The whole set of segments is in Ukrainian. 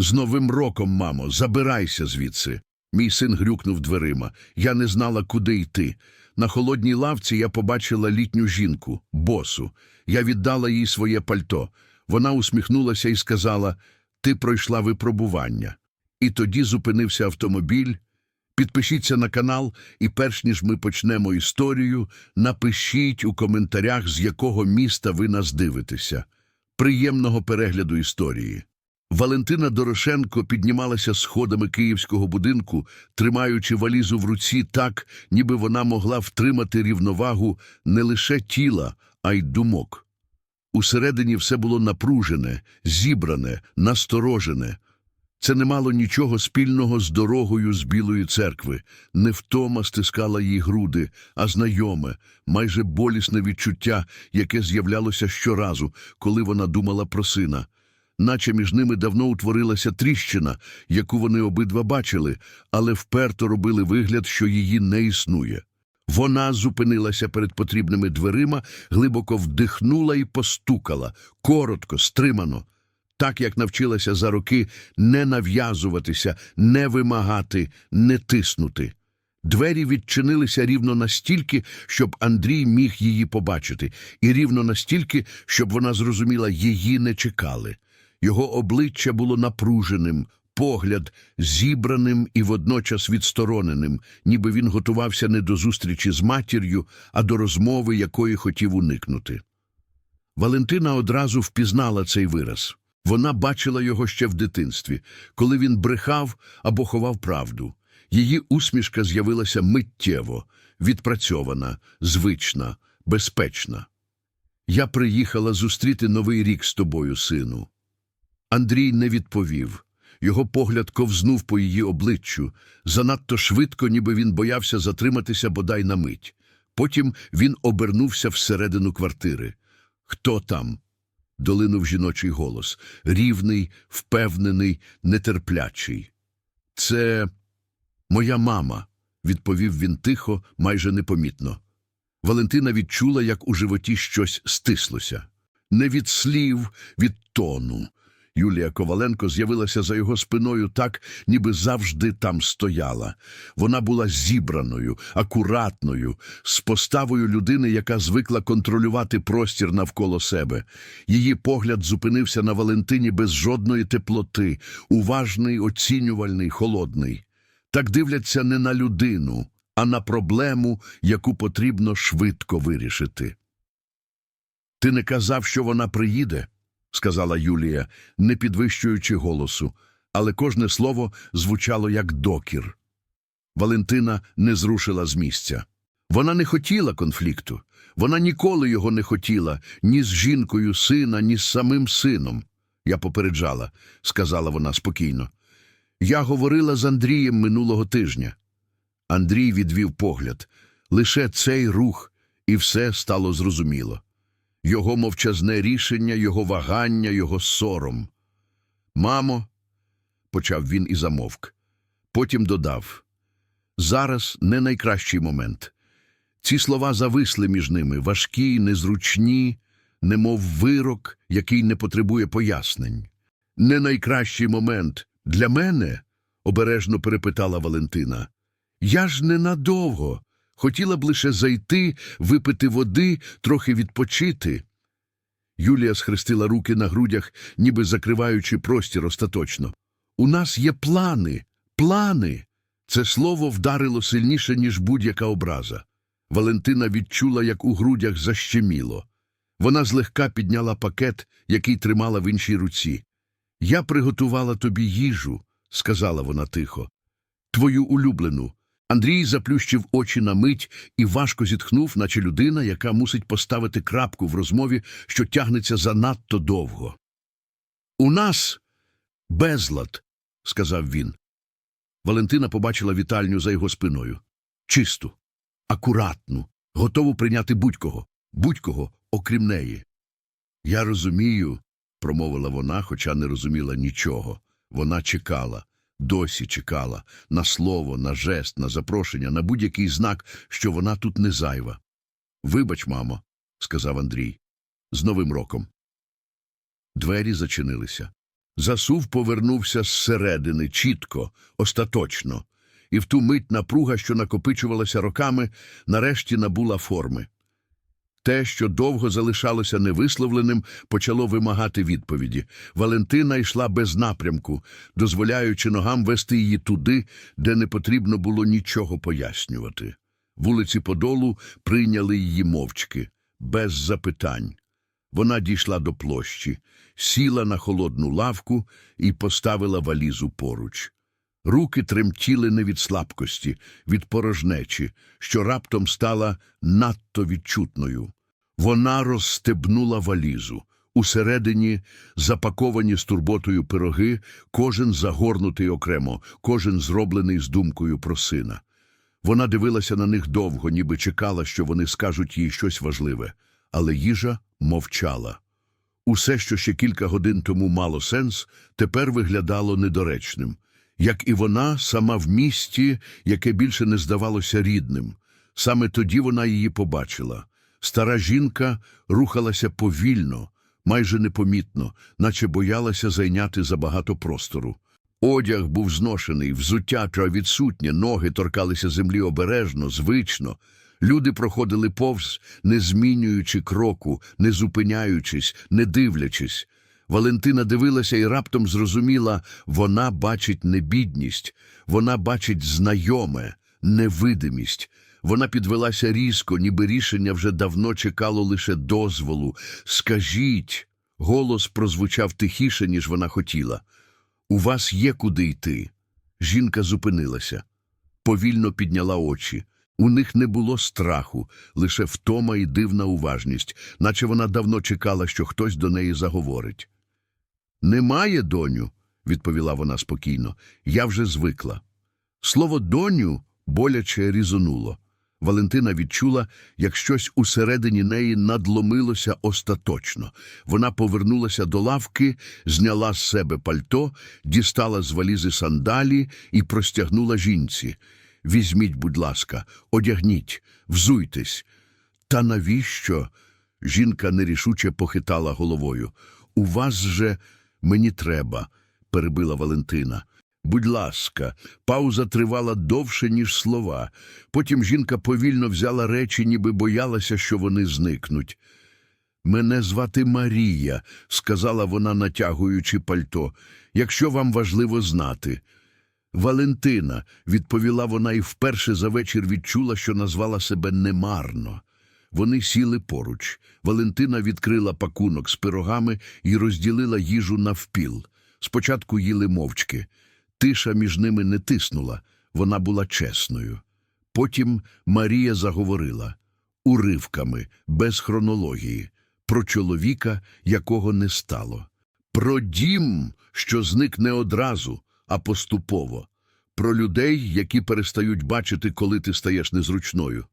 З Новим роком, мамо, забирайся звідси. Мій син грюкнув дверима. Я не знала, куди йти. На холодній лавці я побачила літню жінку, босу. Я віддала їй своє пальто. Вона усміхнулася і сказала: Ти пройшла випробування. І тоді зупинився автомобіль. Підпишіться на канал, і перш ніж ми почнемо історію, напишіть у коментарях, з якого міста ви нас дивитеся. Приємного перегляду історії. Валентина Дорошенко піднімалася сходами київського будинку, тримаючи валізу в руці так, ніби вона могла втримати рівновагу не лише тіла, а й думок. Усередині все було напружене, зібране, насторожене. Це не мало нічого спільного з дорогою з Білої церкви. Невтома стискала їй груди, а знайоме, майже болісне відчуття, яке з'являлося щоразу, коли вона думала про сина. Наче між ними давно утворилася тріщина, яку вони обидва бачили, але вперто робили вигляд, що її не існує. Вона зупинилася перед потрібними дверима, глибоко вдихнула і постукала, коротко, стримано так як навчилася за роки не нав'язуватися, не вимагати, не тиснути. Двері відчинилися рівно настільки, щоб Андрій міг її побачити, і рівно настільки, щоб вона зрозуміла, її не чекали. Його обличчя було напруженим, погляд зібраним і водночас відстороненим, ніби він готувався не до зустрічі з матір'ю, а до розмови, якої хотів уникнути. Валентина одразу впізнала цей вираз. Вона бачила його ще в дитинстві, коли він брехав або ховав правду. Її усмішка з'явилася миттєво, відпрацьована, звична, безпечна. Я приїхала зустріти новий рік з тобою, сину. Андрій не відповів. Його погляд ковзнув по її обличчю, занадто швидко, ніби він боявся затриматися бодай на мить. Потім він обернувся всередину квартири. Хто там? долинув жіночий голос, рівний, впевнений, нетерплячий. Це моя мама, відповів він тихо, майже непомітно. Валентина відчула, як у животі щось стислося. Не від слів, від тону. Юлія Коваленко з'явилася за його спиною так, ніби завжди там стояла. Вона була зібраною, акуратною, з поставою людини, яка звикла контролювати простір навколо себе. Її погляд зупинився на Валентині без жодної теплоти, уважний, оцінювальний, холодний. Так дивляться не на людину, а на проблему, яку потрібно швидко вирішити. Ти не казав, що вона приїде? Сказала Юлія, не підвищуючи голосу, але кожне слово звучало як докір. Валентина не зрушила з місця. Вона не хотіла конфлікту. Вона ніколи його не хотіла ні з жінкою сина, ні з самим сином. Я попереджала, сказала вона спокійно. Я говорила з Андрієм минулого тижня. Андрій відвів погляд. Лише цей рух, і все стало зрозуміло його мовчазне рішення, його вагання, його сором. Мамо, почав він і замовк. Потім додав зараз не найкращий момент. Ці слова зависли між ними, важкі, незручні, немов вирок, який не потребує пояснень. Не найкращий момент для мене? обережно перепитала Валентина. Я ж ненадовго. Хотіла б лише зайти, випити води, трохи відпочити. Юлія схрестила руки на грудях, ніби закриваючи простір остаточно. У нас є плани, плани. Це слово вдарило сильніше, ніж будь-яка образа. Валентина відчула, як у грудях защеміло. Вона злегка підняла пакет, який тримала в іншій руці. Я приготувала тобі їжу, сказала вона тихо. Твою улюблену. Андрій заплющив очі на мить і важко зітхнув, наче людина, яка мусить поставити крапку в розмові, що тягнеться занадто довго. У нас безлад, сказав він. Валентина побачила вітальню за його спиною. Чисту, акуратну, готову прийняти будь-кого, будь-кого, окрім неї. Я розумію, промовила вона, хоча не розуміла нічого. Вона чекала досі чекала на слово, на жест, на запрошення, на будь-який знак, що вона тут не зайва. Вибач, мамо, сказав Андрій, з Новим роком. Двері зачинилися. Засув повернувся зсередини, чітко, остаточно, і в ту мить напруга, що накопичувалася роками, нарешті набула форми. Те, що довго залишалося невисловленим, почало вимагати відповіді. Валентина йшла без напрямку, дозволяючи ногам вести її туди, де не потрібно було нічого пояснювати. Вулиці Подолу прийняли її мовчки, без запитань. Вона дійшла до площі, сіла на холодну лавку і поставила валізу поруч. Руки тремтіли не від слабкості, від порожнечі, що раптом стала надто відчутною. Вона розстебнула валізу. Усередині запаковані з турботою пироги, кожен загорнутий окремо, кожен зроблений з думкою про сина. Вона дивилася на них довго, ніби чекала, що вони скажуть їй щось важливе, але їжа мовчала. Усе, що ще кілька годин тому мало сенс, тепер виглядало недоречним, як і вона сама в місті, яке більше не здавалося рідним. Саме тоді вона її побачила. Стара жінка рухалася повільно, майже непомітно, наче боялася зайняти забагато простору. Одяг був зношений, взуття відсутнє, ноги торкалися землі обережно, звично. Люди проходили повз, не змінюючи кроку, не зупиняючись, не дивлячись. Валентина дивилася і раптом зрозуміла, вона бачить не бідність, вона бачить знайоме, невидимість. Вона підвелася різко, ніби рішення вже давно чекало лише дозволу. Скажіть, голос прозвучав тихіше, ніж вона хотіла. У вас є куди йти. Жінка зупинилася, повільно підняла очі. У них не було страху, лише втома і дивна уважність, наче вона давно чекала, що хтось до неї заговорить. Немає, доню, відповіла вона спокійно. Я вже звикла. Слово доню боляче різонуло. Валентина відчула, як щось усередині неї надломилося остаточно. Вона повернулася до лавки, зняла з себе пальто, дістала з валізи сандалі і простягнула жінці. Візьміть, будь ласка, одягніть, взуйтесь. Та навіщо? Жінка нерішуче похитала головою. У вас же мені треба, перебила Валентина. Будь ласка, пауза тривала довше, ніж слова. Потім жінка повільно взяла речі, ніби боялася, що вони зникнуть. Мене звати Марія, сказала вона, натягуючи пальто, якщо вам важливо знати. Валентина, відповіла вона і вперше за вечір відчула, що назвала себе немарно. Вони сіли поруч. Валентина відкрила пакунок з пирогами і розділила їжу навпіл. Спочатку їли мовчки. Тиша між ними не тиснула, вона була чесною. Потім Марія заговорила уривками, без хронології, про чоловіка, якого не стало, про дім, що зник не одразу, а поступово, про людей, які перестають бачити, коли ти стаєш незручною.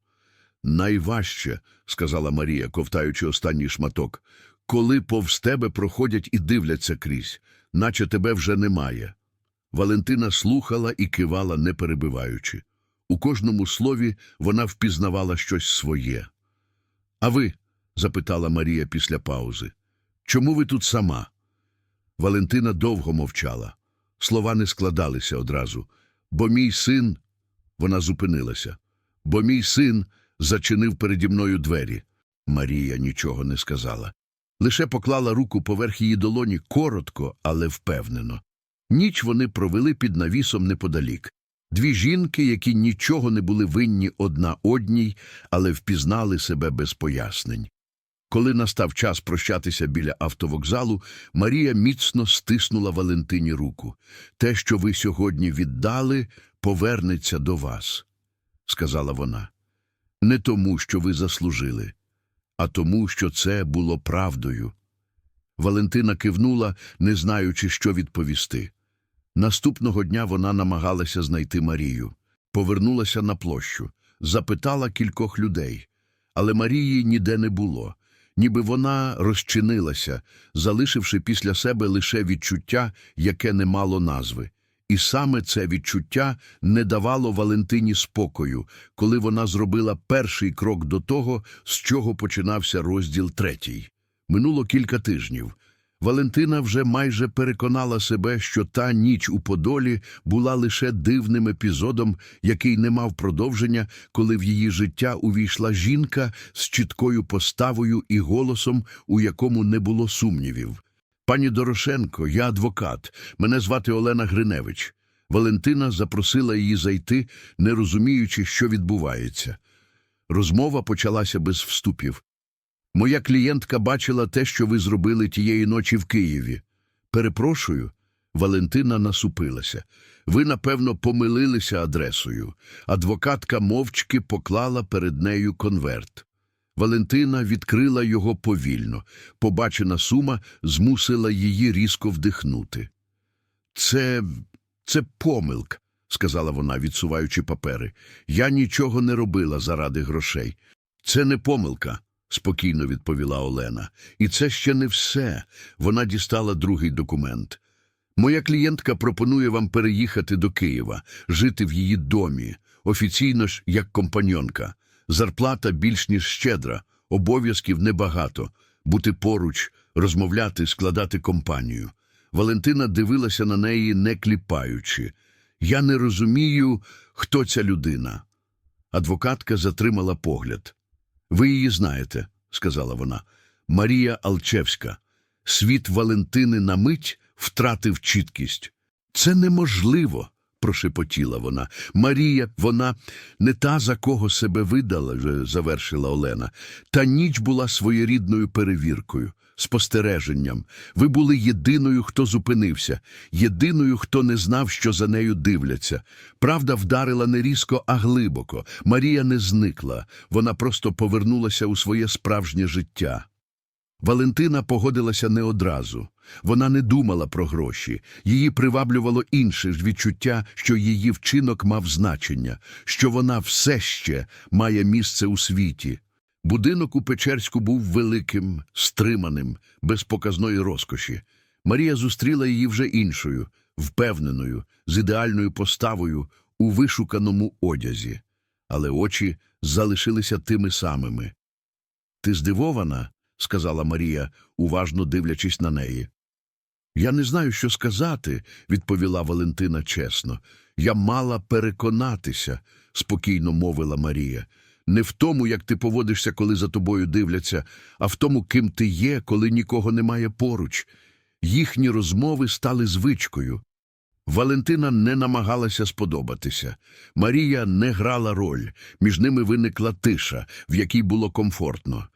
Найважче, сказала Марія, ковтаючи останній шматок, коли повз тебе проходять і дивляться крізь, наче тебе вже немає. Валентина слухала і кивала, не перебиваючи. У кожному слові вона впізнавала щось своє. А ви? запитала Марія після паузи. Чому ви тут сама? Валентина довго мовчала. Слова не складалися одразу. Бо мій син. Вона зупинилася. Бо мій син зачинив переді мною двері. Марія нічого не сказала. Лише поклала руку поверх її долоні коротко, але впевнено. Ніч вони провели під навісом неподалік. Дві жінки, які нічого не були винні одна одній, але впізнали себе без пояснень. Коли настав час прощатися біля автовокзалу, Марія міцно стиснула Валентині руку. Те, що ви сьогодні віддали, повернеться до вас, сказала вона. Не тому, що ви заслужили, а тому, що це було правдою. Валентина кивнула, не знаючи, що відповісти. Наступного дня вона намагалася знайти Марію. Повернулася на площу, запитала кількох людей. Але Марії ніде не було, ніби вона розчинилася, залишивши після себе лише відчуття, яке не мало назви. І саме це відчуття не давало Валентині спокою, коли вона зробила перший крок до того, з чого починався розділ третій. Минуло кілька тижнів. Валентина вже майже переконала себе, що та ніч у Подолі була лише дивним епізодом, який не мав продовження, коли в її життя увійшла жінка з чіткою поставою і голосом, у якому не було сумнівів. Пані Дорошенко, я адвокат. Мене звати Олена Гриневич. Валентина запросила її зайти, не розуміючи, що відбувається. Розмова почалася без вступів. Моя клієнтка бачила те, що ви зробили тієї ночі в Києві. Перепрошую, Валентина насупилася. Ви, напевно, помилилися адресою. Адвокатка мовчки поклала перед нею конверт. Валентина відкрила його повільно. Побачена сума змусила її різко вдихнути. Це. це помилка, сказала вона, відсуваючи папери. Я нічого не робила заради грошей. Це не помилка, спокійно відповіла Олена. І це ще не все. Вона дістала другий документ. Моя клієнтка пропонує вам переїхати до Києва, жити в її домі, офіційно ж як компаньонка. Зарплата більш ніж щедра, обов'язків небагато, бути поруч, розмовляти, складати компанію. Валентина дивилася на неї, не кліпаючи. Я не розумію, хто ця людина. Адвокатка затримала погляд. Ви її знаєте, сказала вона. Марія Алчевська. Світ Валентини на мить втратив чіткість. Це неможливо, прошепотіла вона. Марія, вона не та, за кого себе видала, завершила Олена. Та ніч була своєрідною перевіркою, спостереженням. Ви були єдиною, хто зупинився, єдиною, хто не знав, що за нею дивляться. Правда вдарила не різко, а глибоко. Марія не зникла, вона просто повернулася у своє справжнє життя. Валентина погодилася не одразу. Вона не думала про гроші. Її приваблювало інше ж відчуття, що її вчинок мав значення, що вона все ще має місце у світі. Будинок у Печерську був великим, стриманим, без показної розкоші. Марія зустріла її вже іншою, впевненою, з ідеальною поставою, у вишуканому одязі. Але очі залишилися тими самими. Ти здивована? Сказала Марія, уважно дивлячись на неї. Я не знаю, що сказати, відповіла Валентина чесно. Я мала переконатися, спокійно мовила Марія. Не в тому, як ти поводишся, коли за тобою дивляться, а в тому, ким ти є, коли нікого немає поруч. Їхні розмови стали звичкою. Валентина не намагалася сподобатися. Марія не грала роль, між ними виникла тиша, в якій було комфортно.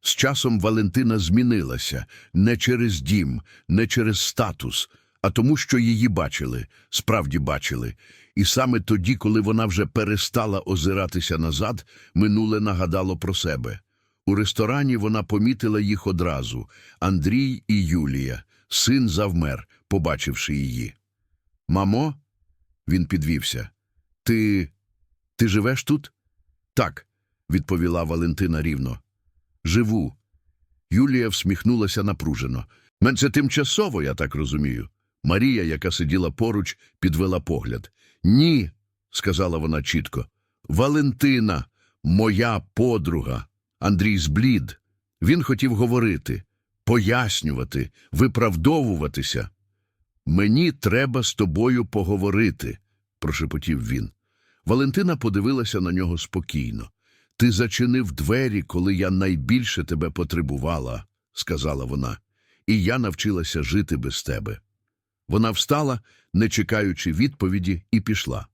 З часом Валентина змінилася не через дім, не через статус, а тому, що її бачили, справді бачили. І саме тоді, коли вона вже перестала озиратися назад, минуле нагадало про себе. У ресторані вона помітила їх одразу Андрій і Юлія. Син завмер, побачивши її. Мамо, він підвівся. Ти. ти живеш тут? Так, відповіла Валентина рівно. Живу. Юлія всміхнулася напружено. Мен це тимчасово, я так розумію. Марія, яка сиділа поруч, підвела погляд. Ні, сказала вона чітко. Валентина, моя подруга. Андрій зблід. Він хотів говорити, пояснювати, виправдовуватися. Мені треба з тобою поговорити, прошепотів він. Валентина подивилася на нього спокійно. Ти зачинив двері, коли я найбільше тебе потребувала, сказала вона, і я навчилася жити без тебе. Вона встала, не чекаючи відповіді, і пішла.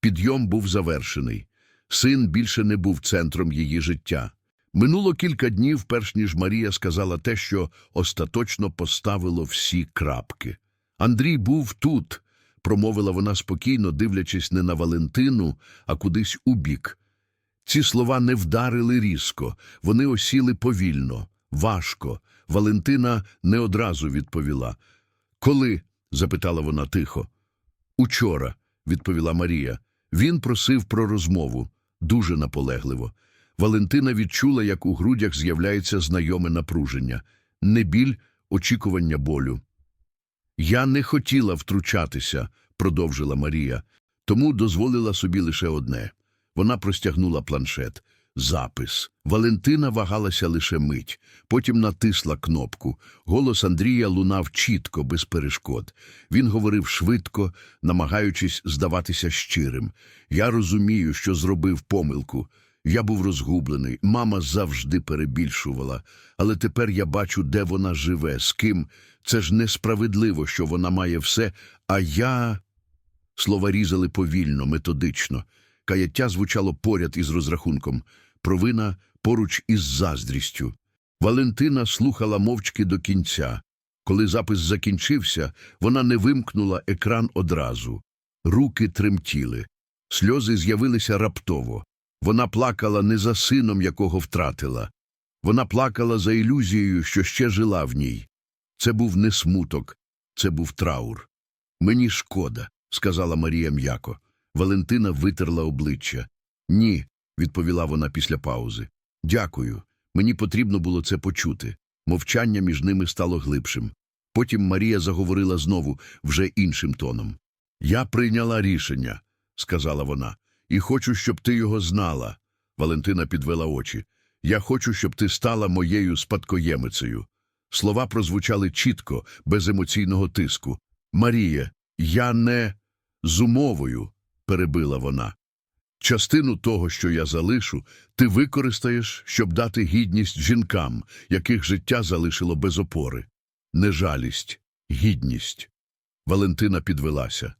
Підйом був завершений. Син більше не був центром її життя. Минуло кілька днів, перш ніж Марія сказала те, що остаточно поставило всі крапки. Андрій був тут, промовила вона спокійно, дивлячись не на Валентину, а кудись у бік. Ці слова не вдарили різко, вони осіли повільно, важко. Валентина не одразу відповіла. Коли? запитала вона тихо. Учора, відповіла Марія. Він просив про розмову, дуже наполегливо. Валентина відчула, як у грудях з'являється знайоме напруження, не біль, очікування болю. Я не хотіла втручатися, продовжила Марія, тому дозволила собі лише одне. Вона простягнула планшет. запис. Валентина вагалася лише мить, потім натисла кнопку. Голос Андрія лунав чітко, без перешкод. Він говорив швидко, намагаючись здаватися щирим. Я розумію, що зробив помилку. Я був розгублений, мама завжди перебільшувала, але тепер я бачу, де вона живе, з ким. Це ж несправедливо, що вона має все, а я. Слова різали повільно, методично. Каяття звучало поряд із розрахунком, провина поруч із заздрістю. Валентина слухала мовчки до кінця. Коли запис закінчився, вона не вимкнула екран одразу. Руки тремтіли. Сльози з'явилися раптово. Вона плакала не за сином, якого втратила. Вона плакала за ілюзією, що ще жила в ній. Це був не смуток, це був траур. Мені шкода, сказала Марія м'яко. Валентина витерла обличчя. Ні, відповіла вона після паузи. Дякую. Мені потрібно було це почути. Мовчання між ними стало глибшим. Потім Марія заговорила знову, вже іншим тоном. Я прийняла рішення, сказала вона, і хочу, щоб ти його знала. Валентина підвела очі. Я хочу, щоб ти стала моєю спадкоємицею. Слова прозвучали чітко, без емоційного тиску. Марія, я не з умовою, перебила вона. Частину того, що я залишу, ти використаєш, щоб дати гідність жінкам, яких життя залишило без опори. Не жалість, гідність. Валентина підвелася.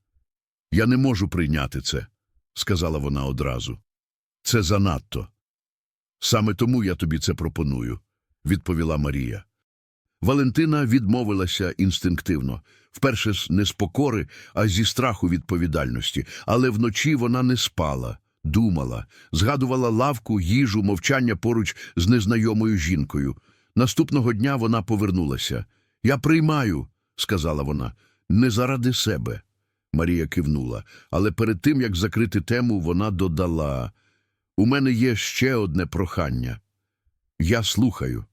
Я не можу прийняти це, сказала вона одразу. Це занадто. Саме тому я тобі це пропоную, відповіла Марія. Валентина відмовилася інстинктивно, вперше не з покори, а зі страху відповідальності, але вночі вона не спала, думала, згадувала лавку, їжу, мовчання поруч з незнайомою жінкою. Наступного дня вона повернулася. Я приймаю, сказала вона, не заради себе. Марія кивнула, але перед тим, як закрити тему, вона додала У мене є ще одне прохання. Я слухаю.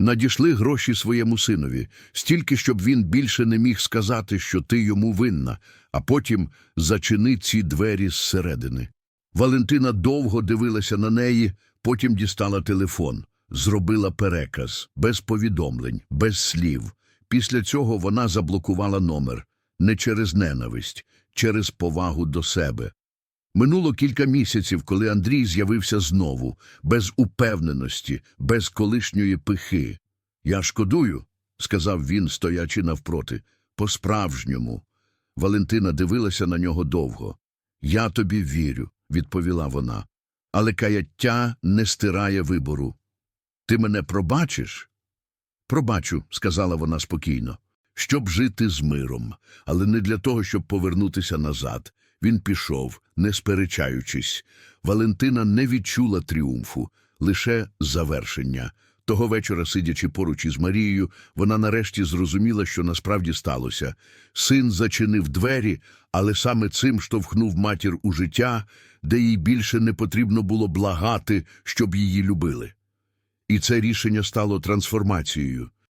Надійшли гроші своєму синові, стільки, щоб він більше не міг сказати, що ти йому винна, а потім зачини ці двері зсередини. Валентина довго дивилася на неї, потім дістала телефон, зробила переказ, без повідомлень, без слів. Після цього вона заблокувала номер не через ненависть, через повагу до себе. Минуло кілька місяців, коли Андрій з'явився знову, без упевненості, без колишньої пихи. Я шкодую, сказав він, стоячи навпроти, по-справжньому. Валентина дивилася на нього довго. Я тобі вірю, відповіла вона. Але каяття не стирає вибору. Ти мене пробачиш? Пробачу, сказала вона спокійно, щоб жити з миром, але не для того, щоб повернутися назад. Він пішов, не сперечаючись. Валентина не відчула тріумфу, лише завершення. Того вечора, сидячи поруч із Марією, вона нарешті зрозуміла, що насправді сталося. Син зачинив двері, але саме цим штовхнув матір у життя, де їй більше не потрібно було благати, щоб її любили. І це рішення стало трансформацією.